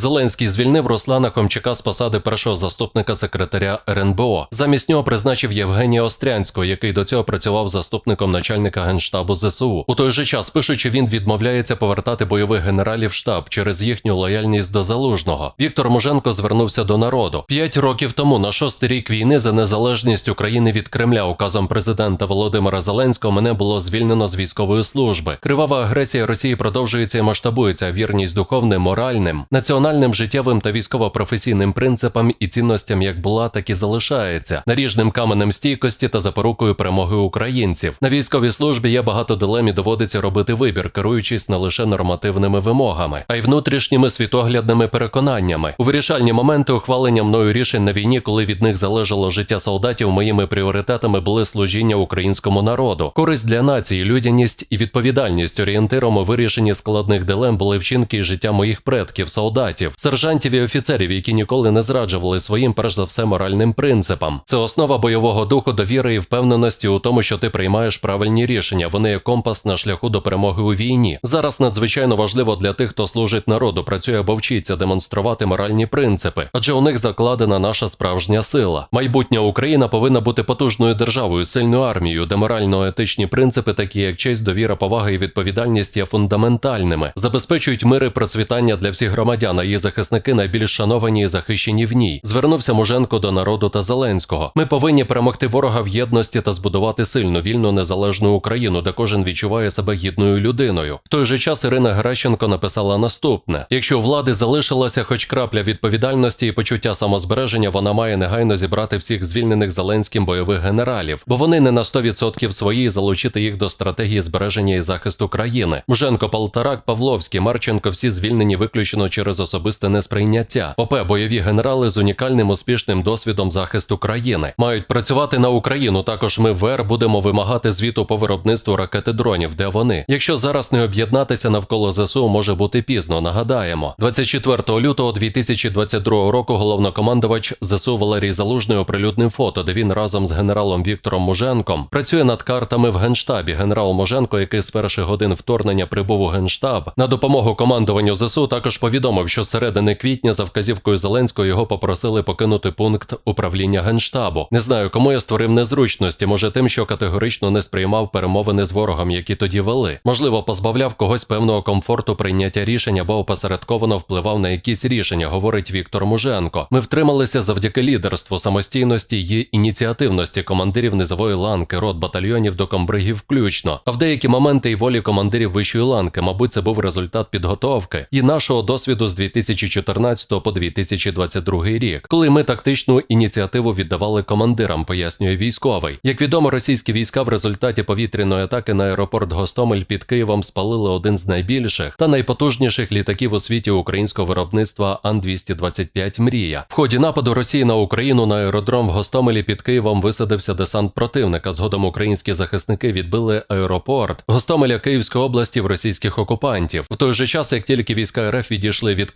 Зеленський звільнив Руслана Хомчака з посади першого заступника секретаря РНБО. Замість нього призначив Євгенія Острянського, який до цього працював заступником начальника генштабу ЗСУ. У той же час пишучи, він відмовляється повертати бойових генералів в штаб через їхню лояльність до залужного. Віктор Муженко звернувся до народу. П'ять років тому, на шостий рік війни за незалежність України від Кремля, указом президента Володимира Зеленського, мене було звільнено з військової служби. Кривава агресія Росії продовжується і масштабується. Вірність духовним, моральним, національним життєвим та військово-професійним принципам і цінностям як була, так і залишається наріжним каменем стійкості та запорукою перемоги українців. На військовій службі є багато дилем і доводиться робити вибір, керуючись не лише нормативними вимогами, а й внутрішніми світоглядними переконаннями. У вирішальні моменти ухвалення мною рішень на війні, коли від них залежало життя солдатів, моїми пріоритетами були служіння українському народу, користь для нації, людяність і відповідальність орієнтиром у вирішенні складних дилем були вчинки і життя моїх предків, солдатів, сержантів і офіцерів, які ніколи не зраджували своїм, перш за все, моральним принципам. Це основа бойового духу, довіри і впевненості у тому, що ти приймаєш правильні рішення. Вони є компас на шляху до перемоги у війні. Зараз надзвичайно важливо для тих, хто служить народу, працює або вчиться демонструвати моральні принципи, адже у них закладена наша справжня сила. Майбутня Україна повинна бути потужною державою, сильною армією, де морально-етичні принципи, такі як честь, довіра, повага і відповідальність, є фундаментальними, забезпечують мир і процвітання для всіх громадян. А Її захисники найбільш шановані і захищені в ній. Звернувся Муженко до народу та Зеленського. Ми повинні перемогти ворога в єдності та збудувати сильну, вільну, незалежну Україну, де кожен відчуває себе гідною людиною. В той же час Ірина Геращенко написала наступне: якщо у влади залишилася хоч крапля відповідальності і почуття самозбереження, вона має негайно зібрати всіх звільнених Зеленським бойових генералів, бо вони не на 100% свої і залучити їх до стратегії збереження і захисту країни. Муженко, Полтарак, Павловський, Марченко всі звільнені виключено через особисте несприйняття. ПП бойові генерали з унікальним успішним досвідом захисту країни мають працювати на Україну. Також ми ВР будемо вимагати звіту по виробництву ракети дронів. Де вони? Якщо зараз не об'єднатися навколо ЗСУ, може бути пізно. Нагадаємо, 24 лютого 2022 року головнокомандувач ЗСУ Валерій Залужний оприлюднив фото, де він разом з генералом Віктором Муженком працює над картами в генштабі. Генерал Муженко, який з перших годин вторгнення прибув у генштаб, на допомогу командуванню ЗСУ також повідомив, що з середини квітня за вказівкою Зеленського його попросили покинути пункт управління генштабу. Не знаю, кому я створив незручності. Може, тим, що категорично не сприймав перемовини з ворогом, які тоді вели. Можливо, позбавляв когось певного комфорту прийняття рішень або опосередковано впливав на якісь рішення, говорить Віктор Муженко. Ми втрималися завдяки лідерству, самостійності і ініціативності командирів низової ланки, рот батальйонів до комбригів включно. А в деякі моменти і волі командирів вищої ланки, мабуть, це був результат підготовки і нашого досвіду з 2014 по 2022 рік, коли ми тактичну ініціативу віддавали командирам, пояснює військовий. Як відомо, російські війська в результаті повітряної атаки на аеропорт Гостомель під Києвом спалили один з найбільших та найпотужніших літаків у світі українського виробництва Ан-225 Мрія. В ході нападу Росії на Україну на аеродром в Гостомелі під Києвом висадився десант противника. Згодом українські захисники відбили аеропорт Гостомеля Київської області в російських окупантів. В той же час, як тільки війська РФ відійшли від